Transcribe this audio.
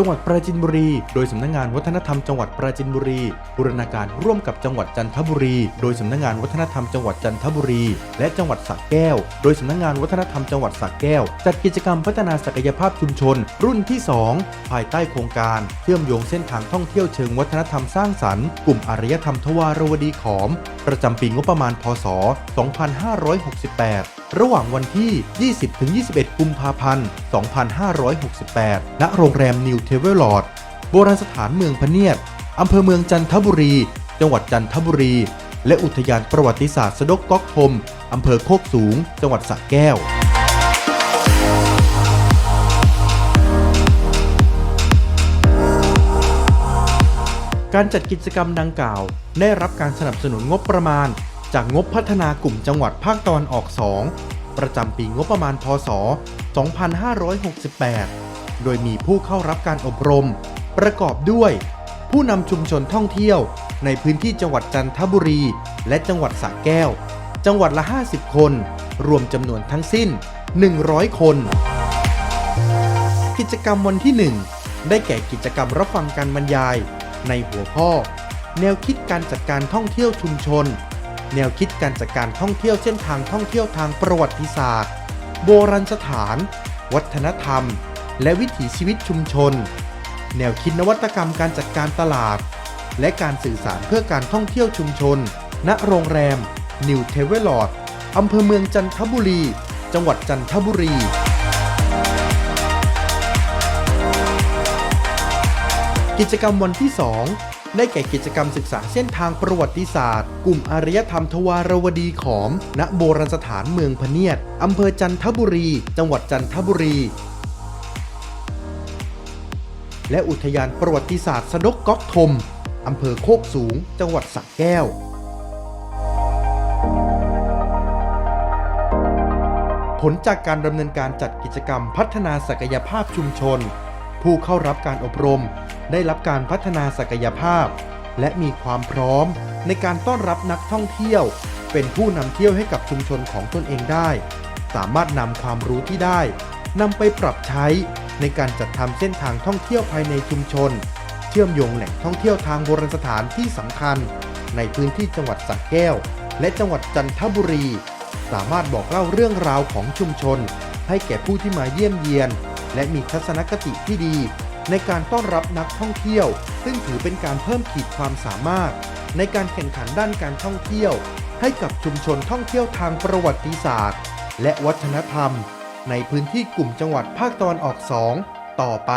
จังหวัดปราจีนบุรี โดยสำนักงานวัฒนธรรมจังหวัดปราจีนบุรี บูรณาการร่วมกับจังหวัดจันทบุรี โดยสำนักงานวัฒนธรรมจังหวัดจันทบุรี และจังหวัดสระแก้ว โดยสำนักงานวัฒนธรรมจังหวัดสระแก้ว จัดกิจกรรมพัฒนาศักยภาพชุมชน รุ่นที่ 2 ภายใต้โครงการเชื่อมโยงเส้นทางท่องเที่ยวเชิงวัฒนธรรมสร้างสรรค์กลุ่มอารยธรรมทวารวดีขอม ประจำปีงบประมาณพศ 2568ระหว่างวันที่ 20-21 กุมภาพันธ์ 2568 ณ โรงแรมนิวเทเวลลอดโบราณสถานเมืองพเนียดอำเภอเมืองจันทบุรี จังหวัดจันทบุรี และอุทยานประวัติศาสตร์สะดกก๊อกทมอำเภอโคกสูง จังหวัดสระแก้วการจัดกิจกรรมดังกล่าว ได้รับการสนับสนุนงบประมาณ จากงบพัฒนากลุ่มจังหวัดภาคตะวันออก 2 ประจำปีงบประมาณพศ 2568 โดยมีผู้เข้ารับการอบรม ประกอบด้วย ผู้นำชุมชนท่องเที่ยว ในพื้นที่จังหวัดจันทบุรี และจังหวัดสระแก้ว จังหวัดละ 50 คน รวมจำนวนทั้งสิ้น 100 คน กิจกรรมวันที่ 1 ได้แก่กิจกรรมรับฟังการบรรยาย ในหัวข้อ แนวคิดการจัดการท่องเที่ยวชุมชน แนวคิดการจัดการท่องเที่ยวเส้นทางท่องเที่ยวทางประวัติศาสตร์ โบราณสถาน วัฒนธรรม และวิถีชีวิตชุมชน แนวคิดนวัตกรรมการจัดการตลาด และการสื่อสารเพื่อการท่องเที่ยวชุมชน ณโรงแรม นิวเทเวลอดอำเภอเมืองจันทบุรี จังหวัดจันทบุรีกิจกรรมวันที่ 2 ได้แก่กิจกรรมศึกษาเส้นทางประวัติศาสตร์ กลุ่มอารยธรรมทวารวดีขอม ณ โบราณสถานเมืองพเนียด อำเภอจันทบุรี จังหวัดจันทบุรี และอุทยานประวัติศาสตร์สะดกก๊อกทม อำเภอโคกสูง จังหวัดสระแก้ว ผลจากการดำเนินการจัดกิจกรรมพัฒนาศักยภาพชุมชน ผู้เข้ารับการอบรม ได้รับการพัฒนาศักยภาพ และมีความพร้อม ในการต้อนรับนักท่องเที่ยว เป็นผู้นำเที่ยวให้กับชุมชนของตนเองได้ สามารถนำความรู้ที่ได้นำไปปรับใช้ ในการจัดทำเส้นทางท่องเที่ยวภายในชุมชน เชื่อมโยงแหล่งท่องเที่ยวทางโบราณสถานที่สำคัญ ในพื้นที่จังหวัดสระแก้ว และจังหวัดจันทบุรี สามารถบอกเล่าเรื่องราวของชุมชน ให้แก่ผู้ที่มาเยี่ยมเยียน และมีทัศนคติที่ดี ในการต้อนรับนักท่องเที่ยว ซึ่งถือเป็นการเพิ่มขีดความสามารถ ในการแข่งขันด้านการท่องเที่ยว ให้กับชุมชนท่องเที่ยวทางประวัติศาสตร์ และวัฒนธรรม ในพื้นที่กลุ่มจังหวัดภาคตะวันออก 2 ต่อไป